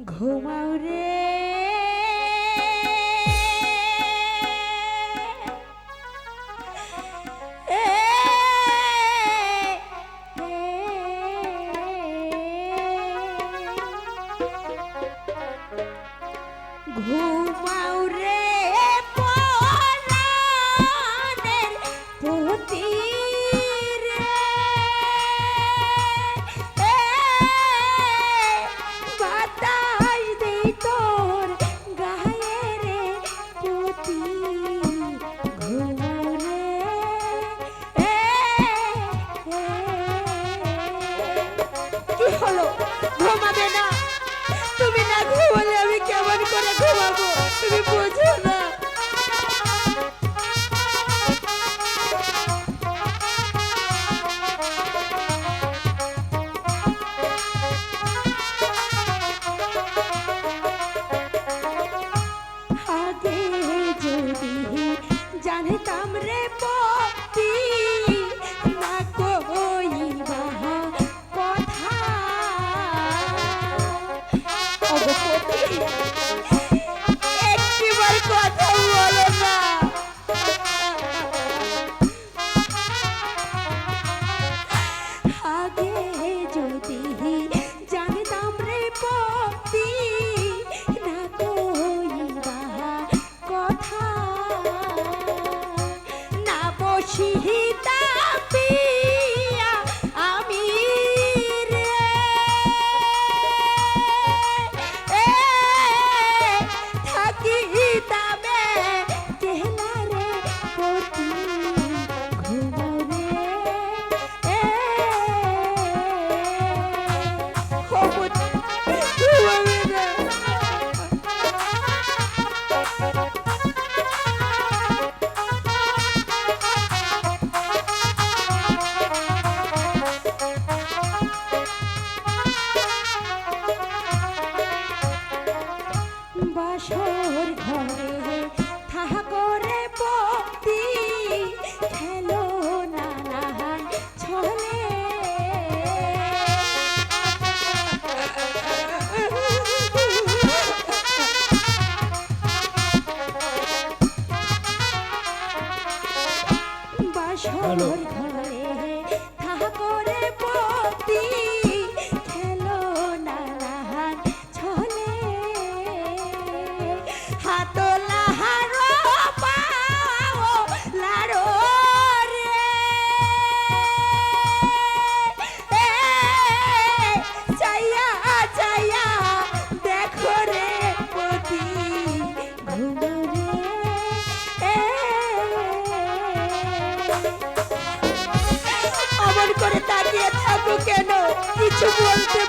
ঘুমাও রে। ঘুমাও পারতাম রে সিহি ঝড় ঘরে তাহা তাকিয়ে থাকো কেন? কিছু বলতে